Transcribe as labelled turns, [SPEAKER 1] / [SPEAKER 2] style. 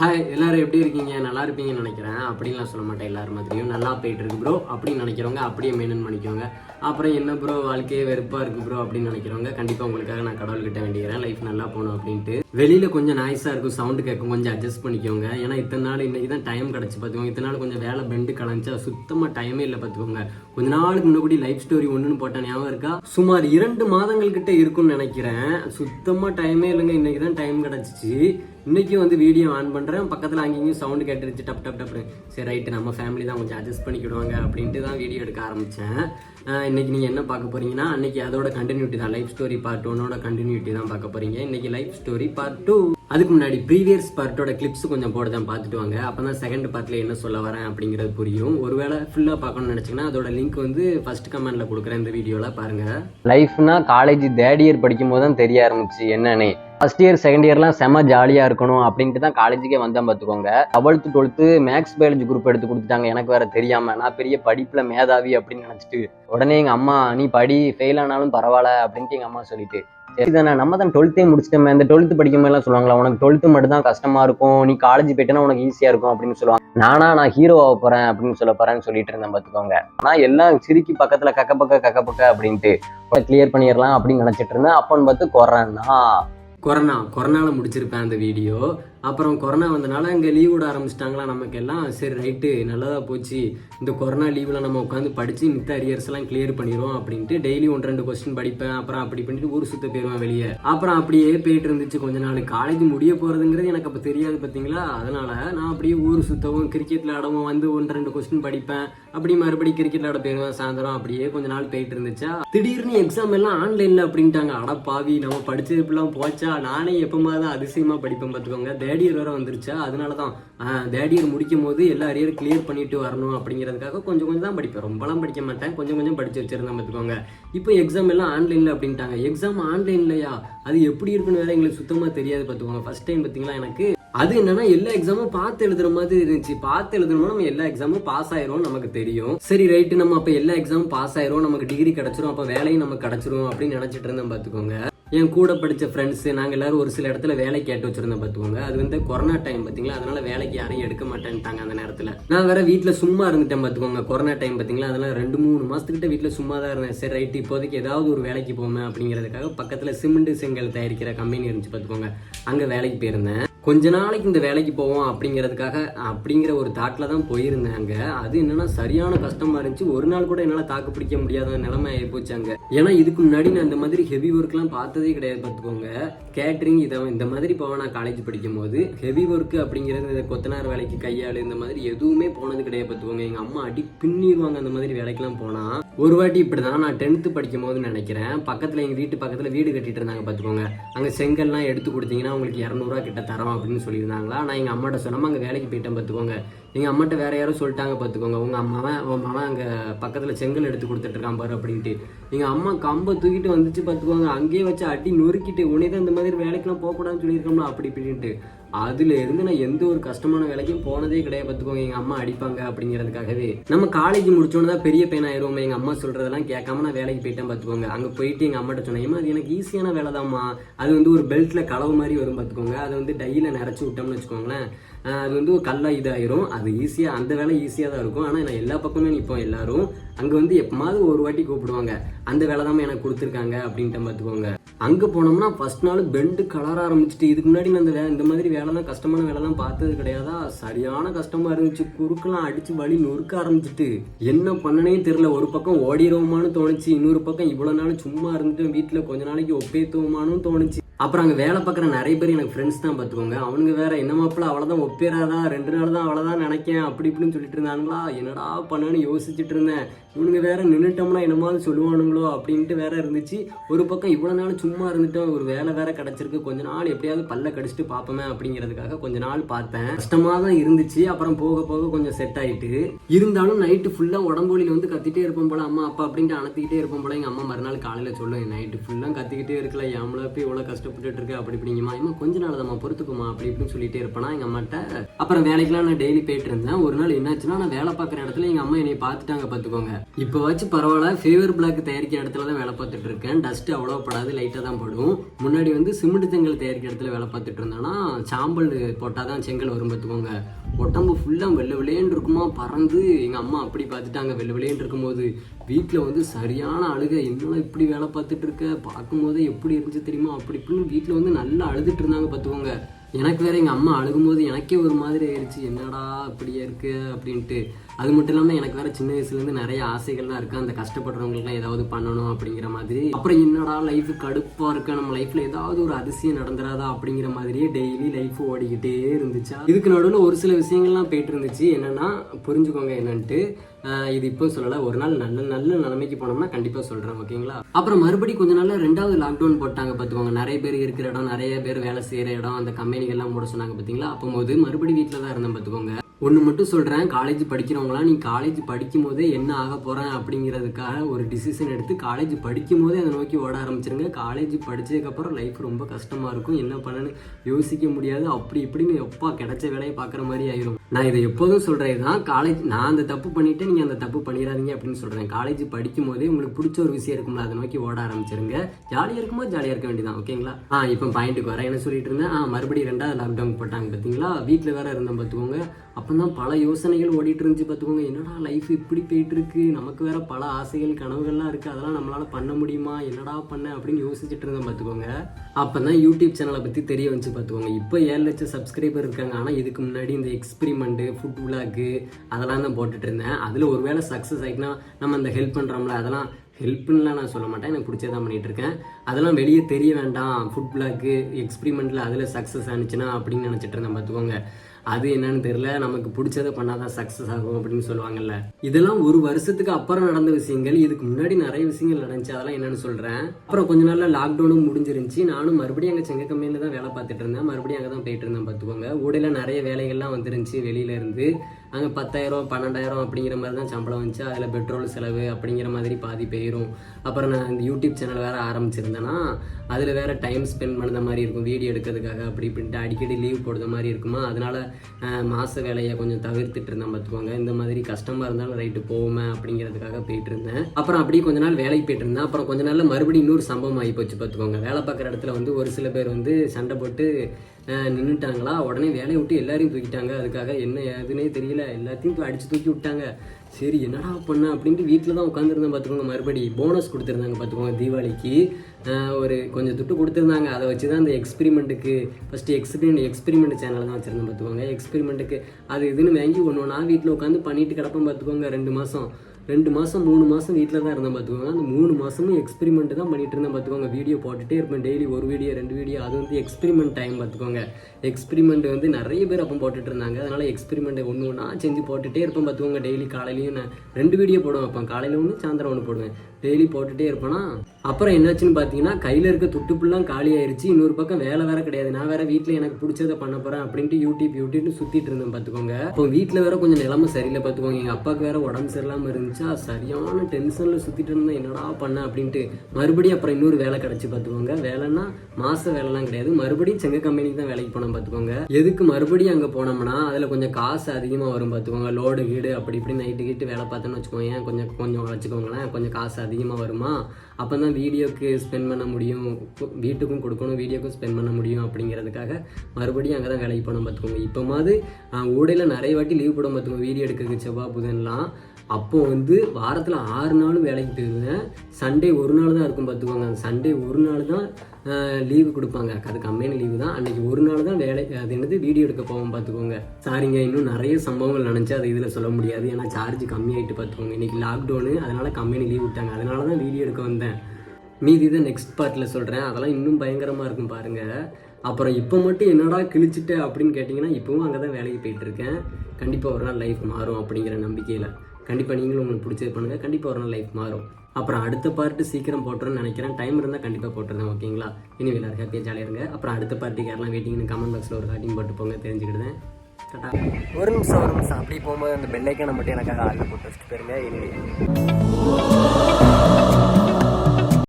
[SPEAKER 1] Hi எல்லாரும் எப்படி இருக்கீங்க? நல்லா இருப்பீங்கன்னு நினைக்கிறேன். அப்படின்லாம் சொல்ல மாட்டேன் எல்லாரும் மாதிரியும். நல்லா போயிட்டு இருக்கு ப்ரோ அப்படின்னு நினைக்கிறவங்க அப்படியே மெயின்டைன் பண்ணிக்கோங்க. அப்புறம் என்ன ப்ரோ வாழ்க்கையே வெறுப்பாக இருக்கு ப்ரோ அப்படின்னு நினைக்கிறவங்க கண்டிப்பாக உங்களுக்காக நான் கடவுள் கிட்ட வேண்டிக்கிறேன். லைஃப் நல்லா போகணும் அப்படின்ட்டு. வெளியில் கொஞ்சம் நாய்ஸாக இருக்கும் சவுண்டு கேட்கும். கொஞ்சம் அட்ஜஸ்ட் பண்ணிக்கோங்க. ஏன்னா இத்தனை நாள் இன்னைக்கு தான் டைம் கிடச்சி பார்த்துக்கோங்க. இத்தனை நாள் கொஞ்சம் வேலை பெண்டு கலைஞ்சா சுத்தமாக டைமே இல்லை பார்த்துக்கோங்க. கொஞ்ச நாளுக்கு முன்னாடி லைஃப் ஸ்டோரி ஒன்றுன்னு போட்ட ஞாபகம் இருக்கா? சுமார் இரண்டு மாதங்கள் கிட்ட இருக்கும்னு நினைக்கிறேன். சுத்தமாக டைமே இல்லைங்க. இன்னைக்கு தான் டைம் கிடச்சிச்சு. இன்னைக்கு வந்து வீடியோ ஆன் பண்ணுறேன் பக்கத்தில் அங்கேயும் சவுண்டு கேட்டுருச்சு. டப் டப் டப்னு சரி ரைட்டு நம்ம ஃபேமிலி தான் கொஞ்சம் அட்ஜஸ்ட் பண்ணிக்கிடுவாங்க அப்படின்ட்டு தான் வீடியோ எடுக்க ஆரம்பித்தேன் இன்னைக்கு நீங்கள் என்ன பார்க்க போறீங்கன்னா அன்னைக்கு அதோட கண்டினியூட்டி தான். லைஃப் ஸ்டோரி பார்ட் ஒன்னோட கண்டினியூட்டி தான் பார்க்க போறீங்க. இன்னைக்கு லைஃப் ஸ்டோரி பார்ட் டூ அதுக்கு முன்னாடி ப்ரீவியஸ் பார்ட்டோட கிளிப்ஸ் கொஞ்சம் போட தான் பார்த்துட்டு வாங்க. அப்போ தான் செகண்ட் பார்ட்டில் என்ன சொல்ல வரேன் அப்படிங்கிறது புரியும். ஒருவேளை ஃபுல்லாக பார்க்கணும்னு நினச்சிங்கன்னா அதோட லிங்க் வந்து ஃபர்ஸ்ட் கமெண்ட்டில் கொடுக்குறேன் இந்த வீடியோவில் பாருங்கள்
[SPEAKER 2] லைஃப்னா காலேஜ் தேர்ட் இயர் படிக்கும் போது தான் தெரிய ஆரம்பிச்சு என்னன்னு. ஃபர்ஸ்ட் இயர் செகண்ட் இயர்லாம் செம ஜாலியாக இருக்கணும் அப்படின்ட்டு தான் காலேஜுக்கே வந்தேன் பார்த்துக்கோங்க. Eleventh twelfth maths biology group எடுத்து கொடுத்துட்டாங்க. எனக்கு வேற தெரியாமல் நான் பெரிய படிப்பில் மேதாவி அப்படின்னு நினச்சிட்டு உடனே எங்கள் அம்மா நீ படி ஃபெயில் ஆனாலும் பரவாயில்ல அப்படின்ட்டு எங்கள் அம்மா சொல்லிட்டு சரி தானே நம்ம தான் டுவெல்த்தே முடிச்சிட்டோமே. இந்த டுவெல்த்து படிக்கும்போதெல்லாம் சொல்லுவாங்களா உனக்கு டுவெல்த்து மட்டும் தான் கஷ்டமா இருக்கும். நீ காலேஜ் போயிட்டேன்னா உனக்கு ஈஸியாக இருக்கும் அப்படின்னு சொல்லுவாங்க. நானா நான் ஹீரோ ஆக போறேன் அப்படின்னு சொல்ல போறேன்னு சொல்லிட்டு இருந்தேன் பார்த்துக்கோங்க. ஆனால் எல்லாம் சிரிக்கி பக்கத்தில் கக்க பக்க கக்க பக்க அப்படின்ட்டு கிளியர் பண்ணிடலாம் அப்படின்னு நினச்சிட்டு இருந்தேன். அப்போன்னு பார்த்து குறேன்னா
[SPEAKER 1] கொரோனா கொரோனாவில் முடிச்சிருப்பேன் அந்த வீடியோ அப்புறம் கொரோனா வந்தனால இங்கே லீவ் விட ஆரம்பிச்சிட்டாங்களா? நமக்கு எல்லாம் சரி ரைட்டு நல்லதாக போச்சு. இந்த கொரோனா லீவில் நம்ம உட்காந்து படித்து மித்த அரியர்ஸ் எல்லாம் கிளியர் பண்ணிடுவோம் அப்படின்ட்டு டெய்லி ஒன்று ரெண்டு கொஸ்டின் படிப்பேன். அப்புறம் அப்படி பண்ணிட்டு ஊர் சுத்த போயிடுவேன் வெளியே. அப்புறம் அப்படியே போயிட்டு இருந்துச்சு கொஞ்ச நாள். காலேஜ் முடிய போகிறதுங்கிறது எனக்கு அப்போ தெரியாது பார்த்தீங்களா அதனால் நான் அப்படியே ஊர் சுத்தவும் கிரிக்கெட் விளையாடவும் வந்து ஒன்று ரெண்டு கொஸ்டின் படிப்பேன். அப்படி மறுபடியும் கிரிக்கெட் விளாட போயிடுவேன் சாயந்தரம் அப்படியே கொஞ்ச நாள் போயிட்டு இருந்துச்சா? திடீர்னு எக்ஸாம் எல்லாம் ஆன்லைனில் அப்படின்ட்டாங்க. அட பாவி நம்ம படிச்சது இப்படிலாம் போச்சா? நானே எப்பமா தான் அதிசயமாக படிப்பேன் பார்த்துக்கோங்க தேர்ட் இயர் வேற வந்துருச்சா. அதனால தான் தேர்ட் இயர் முடிக்கும் போது எல்லா அரியர் கிளியர் பண்ணிட்டு வரணும் அப்படிங்கிறதுக்காக கொஞ்சம் கொஞ்சம் தான் படிப்பேன். ரொம்பலாம் படிக்க மாட்டேன். கொஞ்சம் கொஞ்சம் படிச்சு வச்சிருந்தா பார்த்துக்கோங்க. இப்போ எக்ஸாம் எல்லாம் ஆன்லைனில் அப்படின்ட்டாங்க. எக்ஸாம் ஆன்லைன்லையா அது எப்படி இருக்குன்னு வேற எங்களுக்கு சுத்தமாக தெரியாது பார்த்துக்கோங்க. ஃபர்ஸ்ட் டைம் பார்த்தீங்களா எனக்கு? அது என்னன்னா எல்லா எக்ஸாமும் பார்த்து எழுதுற மாதிரி இருந்துச்சு. பார்த்து எழுதணும்னா நம்ம எல்லா எக்ஸாமும் பாஸ் ஆயிரும் நமக்கு தெரியும். சரி ரைட்டு நம்ம அப்போ எல்லா எக்ஸாமும் பாஸ் ஆயிரும். நமக்கு டிகிரி கிடைச்சிரும். அப்போ வேலையும் நமக்கு கிடச்சிரும் அப்படின்னு நினைச்சிட்டு இருந்தேன் பார்த்துக்கோங்க. என் கூட படிச்ச ஃப்ரெண்ட்ஸு நாங்கள் எல்லோரும் ஒரு சில இடத்துல வேலை கேட்டு வச்சிருந்தோம் பார்த்துக்கோங்க. அது வந்து கொரோனா டைம் பார்த்திங்களா? அதனால் வேலைக்கு யாரையும் எடுக்க மாட்டேன்ட்டாங்க அந்த நேரத்தில். நான் வேறு வீட்டில் சும்மா இருந்துட்டேன் பார்த்துக்கோங்க கொரோனா டைம் பார்த்தீங்களா? அதெல்லாம் ரெண்டு மூணு மாதத்துக்கிட்ட வீட்டில் சும்மா தான் இருந்தேன். சரி ரைட்டு இப்போதைக்கு ஏதாவது ஒரு வேலைக்கு போவேன் அப்படிங்கிறதுக்காக பக்கத்தில் சிமெண்ட் செங்கல் தயாரிக்கிற கம்பெனி இருந்துச்சு பார்த்துக்கோங்க. அங்கே வேலைக்கு போயிருந்தேன். கொஞ்ச நாளைக்கு இந்த வேலைக்கு போவோம் அப்படிங்கிறதுக்காக அப்படிங்கிற ஒரு தாட்டில் தான் போயிருந்தேன் அங்கே. அது என்னன்னா சரியான கஷ்டமாக இருந்துச்சு. ஒரு நாள் கூட என்னால் தாக்கு பிடிக்க முடியாத நிலைமை ஆயிப்போச்சு அங்கே. ஏன்னா இதுக்கு முன்னாடி நான் இந்த மாதிரி ஹெவி ஒர்க்லாம் பார்த்ததே கிடையாது பார்த்துக்கோங்க. கேட்ரிங் இதை இந்த மாதிரி போவேன் நான் காலேஜ் படிக்கும் போது ஹெவி ஒர்க் அப்படிங்கிறது இந்த கொத்தனார் வேலைக்கு கையாள் இந்த மாதிரி எதுவுமே போனது கிடையாது பார்த்துக்கோங்க. எங்கள் அம்மா அடி பின்னிடுவாங்க அந்த மாதிரி வேலைக்கெல்லாம் போனால் ஒரு வாட்டி இப்படி தான் நான் டென்த்து படிக்கும் போது நினைக்கிறேன். பக்கத்தில் எங்கள் வீட்டு பக்கத்தில் வீடு கட்டிட்டு இருந்தாங்க பார்த்துக்கோங்க. அங்கே செங்கல்லாம் எடுத்து கொடுத்தீங்கன்னா உங்களுக்கு இரநூறுவா கிட்ட தரோம். அப்படின்னு சொல்லியிருந்தாங்களா? நான் எங்கள் அம்மாட்ட சொல்லாமல் அங்கே வேலைக்கு போயிட்டேன் பார்த்துக்கோங்க எங்கள் அம்மாட்ட வேற யாரும் சொல்லிட்டாங்க பார்த்துக்கோங்க உங்கள் அம்மாவன் உன் மாவன் அங்கே பக்கத்தில் செங்கல் எடுத்து கொடுத்துட்ருக்கான் பாரு அப்படின்ட்டு. எங்கள் அம்மா கம்பை தூக்கிட்டு வந்துச்சு பார்த்துக்கோங்க அங்கேயே வச்சு அடி நொறுக்கிட்டு உனே தான் இந்த மாதிரி வேலைக்கெல்லாம் போகக்கூடாதுன்னு சொல்லியிருக்கோம்ல அப்படி இப்படின்ட்டு. அதுல இருந்து நான் எந்த ஒரு கஷ்டமான வேலைக்கும் போனதே கிடையாது பார்த்துக்கோங்க. எங்க அம்மா அடிப்பாங்க அப்படிங்கிறதுக்காகவே. நம்ம காலேஜ் முடிச்சோன்னு தான் பெரிய பையன் ஆயிடுவோம் எங்க அம்மா சொல்றதெல்லாம் கேட்காம நான் வேலைக்கு போயிட்டேன் பார்த்துக்கோங்க. அங்க போயிட்டு எங்க அம்மாட்ட சொன்னேன் அது எனக்கு ஈஸியான வேலை தான்மா அது வந்து ஒரு பெல்ட்ல களவு மாதிரி வரும் பார்த்துக்கோங்க. அதை வந்து டையில நிறச்சி விட்டோம்னு வச்சுக்கோங்களேன். அது வந்து ஒரு கல்லா இதாயிரும். அது ஈஸியாக அந்த வேலை ஈஸியாக தான் இருக்கும். ஆனால் நான் எல்லா பக்கமே நிற்போம் எல்லாரும். அங்கே வந்து எப்பமாவது ஒரு வாட்டி கூப்பிடுவாங்க. அந்த வேலை தான் எனக்கு கொடுத்துருக்காங்க அப்படின்ட்டு பார்த்துக்கோங்க. அங்கே போனோம்னா ஃபஸ்ட் நாள் பெண்டு கலர ஆரம்பிச்சிட்டு இதுக்கு முன்னாடி நான் இந்த வே இந்த மாதிரி வேலைலாம் கஷ்டமான வேலைலாம் பார்த்தது கிடையாதா? சரியான கஷ்டமாக இருந்துச்சு. குறுக்கெல்லாம் அடித்து வலி நொறுக்க ஆரம்பிச்சிட்டு. என்ன பண்ணனே தெரில ஒரு பக்கம் ஓடிடுவோமான்னு தோணுச்சு இன்னொரு பக்கம் இவ்வளோ நாள் சும்மா இருந்துட்டு வீட்டில் கொஞ்ச நாளைக்கு ஒப்பேத்துவோமானும் தோணுச்சு. அப்புறம் அங்கே வேலை பார்க்குற நிறைய பேர் எனக்கு ஃப்ரெண்ட்ஸ் தான் பார்த்துக்கோங்க. அவனுங்க வேற என்ன மாப்பிள்ள அவ்வளோதான் ஒப்பேறாதா ரெண்டு நாள் தான் அவ்வளோதான் நினைக்கேன். அப்படி இப்படின்னு சொல்லிட்டு இருந்தானுங்களா? என்னடா பண்ணேன்னு யோசிச்சுட்டு இருந்தேன். இவனுங்க வேற நின்றுட்டோம்னா என்னமாவது சொல்லுவானுங்களோ? அப்படின்ட்டு வேற இருந்துச்சு. ஒரு பக்கம் இவ்வளோ நாள் சும்மா இருந்துட்டோம். ஒரு வேலை வேற கிடச்சிருக்கு. கொஞ்ச நாள் எப்படியாவது பல்ல கடிச்சிட்டு பார்ப்போமே அப்படிங்கிறதுக்காக கொஞ்ச நாள் பார்த்தேன். கஷ்டமாக தான் இருந்துச்சு. அப்புறம் போக போக கொஞ்சம் செட் ஆயிட்டு. இருந்தாலும் நைட்டு ஃபுல்லாக உடம்புலியில் வந்து கத்திட்டே இருப்போம் போல அம்மா அப்பா அப்படின்ட்டு அணத்திக்கிட்டே இருப்போம் போல எங்கள் அம்மா மறுநாள் காலையில் சொல்லுவேன் நைட்டு ஃபுல்லாக கத்திக்கிட்டே இருக்கல. ஏமலா போய் இவ்வளோ கஷ்டம் கஷ்டப்பட்டுட்டு இருக்க அப்படி இப்படிங்கம்மா இம்மா கொஞ்ச நாள் தான் பொறுத்துக்குமா அப்படி இப்படின்னு சொல்லிட்டே இருப்பேனா எங்கள் அம்மாட்ட. அப்புறம் வேலைக்கெல்லாம் நான் டெய்லி போயிட்டு இருந்தேன். ஒரு நாள் என்னாச்சுன்னா நான் வேலை பார்க்குற இடத்துல எங்கள் அம்மா என்னை பார்த்துட்டாங்க பார்த்துக்கோங்க. இப்போ வச்சு பரவாயில்ல ஃபேவர் பிளாக் தயாரிக்கிற இடத்துல தான் வேலை பார்த்துட்டு இருக்கேன். டஸ்ட் அவ்வளோ படாது லைட்டாக தான் படும். முன்னாடி வந்து சிமெண்ட் செங்கல் தயாரிக்கிற இடத்துல வேலை பார்த்துட்டு இருந்தேன்னா சாம்பல் போட்டால் தான் செங்கல் வரும் பார்த்துக்கோங்க. உடம்பு ஃபுல்லாக வெள்ளை வெள்ளையன்னு இருக்குமா? பறந்து எங்கள் அம்மா அப்படி பார்த்துட்டாங்க. வெள்ளை வெள்ளையன்னு இருக்கும்போது வீட்டில் வந்து சரியான அழுக. என்னடா இப்படி வேலை பார்த்துட்டு இருக்க? பார்க்கும்போதே எப்படி இருந்துச்சு தெரியுமா? அப்படி இப்படின்னு வீட்டில் வந்து நல்லா அழுதுட்டு இருந்தாங்க பார்த்துக்கோங்க. எனக்கு வேறு எங்கள் அம்மா அழுகும்போது எனக்கே ஒரு மாதிரி ஆயிடுச்சு. என்னடா இப்படியே இருக்கு? அப்படின்ட்டு. அது மட்டும் இல்லாமல் எனக்கு வேற சின்ன வயசுலேருந்து நிறைய ஆசைகள்லாம் இருக்குது அந்த கஷ்டப்படுறவங்களுக்குலாம் ஏதாவது பண்ணணும் அப்படிங்கிற மாதிரி. அப்புறம் என்னடா லைஃப் கடுப்பாக இருக்கா? நம்ம லைஃப்பில் ஏதாவது ஒரு அதிசயம் நடந்துடாதா அப்படிங்கிற மாதிரியே டெய்லி லைஃப் ஓடிக்கிட்டே இருந்துச்சா? இதுக்கு நடுவில் ஒரு சில விஷயங்கள்லாம் போயிட்டு இருந்துச்சு. என்னென்னா புரிஞ்சுக்கோங்க என்னன்ட்டு. இது இப்போ சொல்லலை. ஒரு நாள் நல்ல நல்ல நிலைமைக்கு போனோம்னா கண்டிப்பாக சொல்கிறேன் ஓகேங்களா? அப்புறம் மறுபடி கொஞ்ச நாளில் ரெண்டாவது லாக்டவுன் போட்டாங்க பார்த்துக்கோங்க. நிறைய பேர் இருக்கிற இடம் நிறைய பேர் வேலை செய்கிற இடம் அந்த கம்பெனிகள்லாம் மூட சொன்னாங்க பார்த்தீங்களா? அப்போது மறுபடி வீட்டில் தான் இருந்தேன் பார்த்துக்கோங்க. ஒன்று மட்டும் சொல்கிறேன் காலேஜ் படிக்கிறவங்களாம் நீ காலேஜ் படிக்கும் போதே என்ன ஆக போகிறேன் அப்படிங்கிறதுக்காக ஒரு டிசிஷன் எடுத்து காலேஜ் படிக்கும் போதே அதை நோக்கி ஓட ஆரம்பிச்சிருங்க. காலேஜ் படிச்சதுக்கப்புறம் லைஃப் ரொம்ப கஷ்டமாக இருக்கும். என்ன பண்ணணும்னு யோசிக்க முடியாது. அப்படி இப்படின்னு எப்பா கிடைச்ச வேலையை பார்க்குற மாதிரி ஆயிரும். நான் இதை எப்போதும் சொல்கிறது தான் காலேஜ் நான் அந்த தப்பு பண்ணிவிட்டு நீங்கள் அந்த தப்பு பண்ணிடாதீங்க அப்படின்னு சொல்கிறேன் காலேஜ் படிக்கும் போதே உங்களுக்கு பிடிச்ச ஒரு விஷயம் இருக்கும்ல அதை நோக்கி ஓட ஆரம்பிச்சிருங்க. ஜாலியாக இருக்கும்போது ஜாலியாக இருக்க வேண்டியதான் ஓகேங்களா ஆ இப்போ பாயிண்ட்டுக்கு வரேன். என்ன சொல்லிட்டு இருந்தேன்? ஆ மறுபடியும் ரெண்டாவது லாக்டவுன் போட்டாங்க பார்த்தீங்களா? வீட்டில் வேறு இருந்தேன் பார்த்துக்கோங்க. அப்போ தான் பல யோசனைகள் ஓடிட்டு இருந்துச்சு பார்த்துக்கோங்க. என்னடா லைஃப் இப்படி போயிட்டு இருக்கு நமக்கு வேற பல ஆசைகள் கனவுகள்லாம் இருக்குது அதெல்லாம் நம்மளால் பண்ண முடியுமா? என்னடா பண்ண? அப்படின்னு யோசிச்சுட்டு இருந்தேன் பார்த்துக்கோங்க. அப்போ தான் யூடியூப் சேனலை பற்றி தெரிய வந்துச்சு பார்த்துக்கோங்க. இப்போ ஏழு லட்சம் சப்ஸ்கிரைபர் இருக்காங்க. ஆனால் இதுக்கு முன்னாடி இந்த எக்ஸ்பிரிமெண்ட்டு ஃபுட் விளாக்கு அதெல்லாம் தான் போட்டுட்டு இருந்தேன். அதில் ஒருவேளை சக்ஸஸ் ஆகிட்டுனா நம்ம அந்த ஹெல்ப் பண்ணுறோம்ல அதெல்லாம் ஹெல்ப்னுலாம் நான் சொல்ல மாட்டேன். எனக்கு பிடிச்சதான் பண்ணிகிட்டு இருக்கேன் அதெல்லாம் வெளியே தெரிய வேண்டாம். ஃபுட் பிளாக்கு எக்ஸ்பிரிமெண்ட்டில் அதில் சக்ஸஸ் ஆனிச்சுன்னா அப்படின்னு நினச்சிட்டு இருந்தேன் பார்த்துக்கோங்க. அது என்னன்னு தெரியல. நமக்கு பிடிச்சதை பண்ணாதான் சக்ஸஸ் ஆகும் அப்படின்னு சொல்லுவாங்கல்ல. இதெல்லாம் ஒரு வருஷத்துக்கு அப்புறம் நடந்த விஷயங்கள். இதுக்கு முன்னாடி நிறைய விஷயங்கள் நடந்துச்சு. அதெல்லாம் என்னன்னு சொல்றேன். அப்புறம் கொஞ்ச நாள்ல லாக்டவுனும் முடிஞ்சிருந்துச்சு. நானும் மறுபடியும் அங்கே செங்க கம்பெனியில் தான் வேலை பார்த்துட்டு இருந்தேன். மறுபடியும் அங்கே தான் போயிட்டு இருந்தேன் பார்த்துக்கோங்க. ஊடையில் நிறைய வேலைகள்லாம் வந்துருந்துச்சு வெளியில இருந்து. அங்கே பத்தாயிரம் பன்னெண்டாயிரம் அப்படிங்கிற மாதிரி தான் சம்பளம் வந்துச்சு. அதில் பெட்ரோல் செலவு அப்படிங்கிற மாதிரி பாதி போயிடும் அப்புறம் நான் இந்த யூடியூப் சேனல் வேறு ஆரம்பிச்சிருந்தேன்னா அதில் வேறு டைம் ஸ்பெண்ட் பண்ணுற மாதிரி இருக்கும். வீடியோ எடுக்கிறதுக்காக அப்படி இப்படின்ட்டு அடிக்கடி லீவ் போடுற மாதிரி இருக்குமா? அதனால் மாத வேலையை கொஞ்சம் தவிர்த்துட்டு இருந்தேன் பார்த்துக்கோங்க. இந்த மாதிரி கஷ்டமாக இருந்தாலும் ரைட்டு போவோமே அப்படிங்கிறதுக்காக போயிட்டு இருந்தேன். அப்புறம் அப்படியே கொஞ்ச நாள் வேலைக்கு போயிட்டு இருந்தேன். அப்புறம் கொஞ்ச நாளில் மறுபடியும் இன்னொரு சம்பவம் ஆகி போச்சு பார்த்துக்கோங்க. வேலை பார்க்குற இடத்துல வந்து ஒரு சில பேர் வந்து சண்டை போட்டு நின்றுட்டாங்களா உடனே வேலையை விட்டு எல்லாரையும் தூக்கிட்டாங்க. அதுக்காக என்ன ஏதுன்னே தெரியல. எல்லாத்தையும் தூ- அடித்து தூக்கி விட்டாங்க. சரி என்னடா பண்ண? அப்படின்ட்டு வீட்டில் தான் உட்காந்துருந்தேன் பார்த்துக்கோங்க மறுபடி போனஸ் கொடுத்துருந்தாங்க பார்த்துக்கோங்க தீபாவளிக்கு. ஒரு கொஞ்சம் துட்டு கொடுத்துருந்தாங்க. அதை வச்சு தான் அந்த எக்ஸ்பிரிமெண்ட்டுக்கு ஃபஸ்ட்டு எக்ஸ்பிரிமெண்ட் எக்ஸ்பிரிமெண்ட் சேனல் தான் வச்சுருந்தேன் பார்த்துக்கோங்க எக்ஸ்பிரிமெண்ட்டுக்கு அது இதுன்னு வாங்கி ஒன்று ஒன்றா வீட்டில் உட்காந்து பண்ணிட்டு கிடப்பேன் பார்த்துக்கோங்க ரெண்டு மாதம் ரெண்டு மாதம் மூணு மாதம் வீட்டில் தான் இருந்தேன் பார்த்துக்கோங்க அந்த மூணு மாதமும் எக்ஸ்பெரிமெண்ட் தான் பண்ணிட்டு இருந்தேன் பார்த்துக்கோங்க வீடியோ போட்டுகிட்டே இருப்பேன் டெய்லி ஒரு வீடியோ ரெண்டு வீடியோ அது வந்து எக்ஸ்பெரிமெண்ட் டைம் பார்த்துக்கோங்க எக்ஸ்பெரிமெண்ட் வந்து நிறைய பேர் அப்போ போட்டுட்டு இருந்தாங்க. அதனால் எக்ஸ்பெரிமெண்ட் ஒன்று ஒன்றா செஞ்சு போட்டுகிட்டே இருப்பேன் பார்த்துக்கோங்க டெய்லி காலையிலையும் நான் ரெண்டு வீடியோ போடுவேன் அப்போ காலையில் ஒன்று சாயந்தரம் ஒன்று போடுவேன். டெய்லி போட்டுகிட்டே இருப்பேன்னா அப்புறம் என்னாச்சுன்னு பார்த்தீங்கன்னா கையில் இருக்க துட்டுப்புலாம் காலி ஆயிருச்சு இன்னொரு பக்கம் வேலை வேற கிடையாது. நான் வேற வீட்டில் எனக்கு பிடிச்சதை பண்ண போகிறேன் அப்படின்ட்டு யூடியூப் யூடியூப்னு சுற்றிட்டு இருந்தேன் பார்த்துக்கோங்க இப்போ வீட்டில் வேற கொஞ்சம் நிலமை சரியில்லை பார்த்துக்கோங்க எங்கள் அப்பாவுக்கு வேற உடம்பு சரியில்லாமல் இருந்துச்சா. சரியான டென்ஷனில் சுற்றிட்டு இருந்தேன். என்னடா பண்ண அப்படின்ட்டு. மறுபடியும் அப்புறம் இன்னொரு வேலை கிடச்சி பார்த்துக்கோங்க வேலைன்னா மாச வேலைலாம் கிடையாது. மறுபடியும் செங்க கம்பெனிக்கு தான் வேலைக்கு போனோம் பார்த்துக்கோங்க எதுக்கு மறுபடியும் அங்கே போனோம்னா அதில் கொஞ்சம் காசு அதிகமாக வரும் பார்த்துக்கோங்க லோடு வீடு அப்படி இப்படி நைட்டு கிட்டு வேலை பார்த்தோன்னு வச்சுக்கோங்க கொஞ்சம் கொஞ்சம் வச்சுக்கோங்களேன். கொஞ்சம் காசு அதிகமாக வருமா? அப்போ தான் வீடியோக்கு ஸ்பெண்ட் பண்ண முடியும் வீட்டுக்கும் கொடுக்கணும் வீடியோக்கும் ஸ்பெண்ட் பண்ண முடியும் அப்படிங்கிறதுக்காக மறுபடியும் அங்கே தான் வேலைக்கு போனோம் பார்த்துக்கோங்க. இப்போ மாதிரி ஊடையில் நிறைய வாட்டி லீவ் போட பார்த்துக்கோங்க. வீடியோ எடுக்கிறதுக்கு செவ்வாய் புதன்லாம் அப்போ வந்து வாரத்தில் ஆறு நாளும் வேலைக்கு போயிடுவேன் சண்டே ஒரு நாள் தான் இருக்கும் பார்த்துக்கோங்க. அந்த சண்டே ஒரு நாள் தான் லீவு கொடுப்பாங்க. அது கம்பெனி லீவு தான். அன்னைக்கு ஒரு நாள் தான் வேலை அது என்னது வீடியோ எடுக்க போவோம் பார்த்துக்கோங்க. சாரிங்க இன்னும் நிறைய சம்பவங்கள் நினச்சி அதை இதில் சொல்ல முடியாது. ஏன்னா சார்ஜ் கம்மியாயிட்டு பார்த்துக்கோங்க. இன்னைக்கு லாக்டவுனு அதனால் கம்பெனி லீவ் விட்டாங்க. அதனால தான் வீடியோ எடுக்க வந்தேன். மீதி தான் நெக்ஸ்ட் பார்ட்டில் சொல்கிறேன் அதெல்லாம் இன்னும் பயங்கரமாக இருக்கும் பாருங்கள் அப்புறம் இப்போ மட்டும் என்னடா கிழிச்சிட்ட அப்படின்னு கேட்டிங்கன்னா இப்போவும் அங்கே தான் வேலைக்கு போயிட்டுருக்கேன் கண்டிப்பாக ஒரு நாள் லைஃப் மாறும் அப்படிங்கிற நம்பிக்கையில். கண்டிப்பாக நீங்களும் உங்களுக்கு பிடிச்சது பண்ணுங்கள் கண்டிப்பாக ஒரு நாள் லைஃப் மாறும். அப்புறம் அடுத்த பார்ட்டு சீக்கிரம் போட்டுருன்னு நினைக்கிறேன். டைம் இருந்தால் கண்டிப்பாக போட்டுருந்தேன் ஓகேங்களா இனி எல்லாரும் ஹாப்பியாக ஜாலியாக இருங்க. அப்புறம் அடுத்த பார்ட்டிக்கு யாரெல்லாம் வெயிட்டிங்னு கமெண்ட் பாக்ஸில் ஒரு ஹாட்டிங் போட்டு போங்க தெரிஞ்சுக்கிடுதேன். ஒரு நிமிஷம் ஒரு நிமிஷம். அப்படி போகும்போது அந்த பெல்லைக்கான மட்டும் எனக்காக ஆளில் போட்டு வச்சுட்டு போயிருங்க. இனி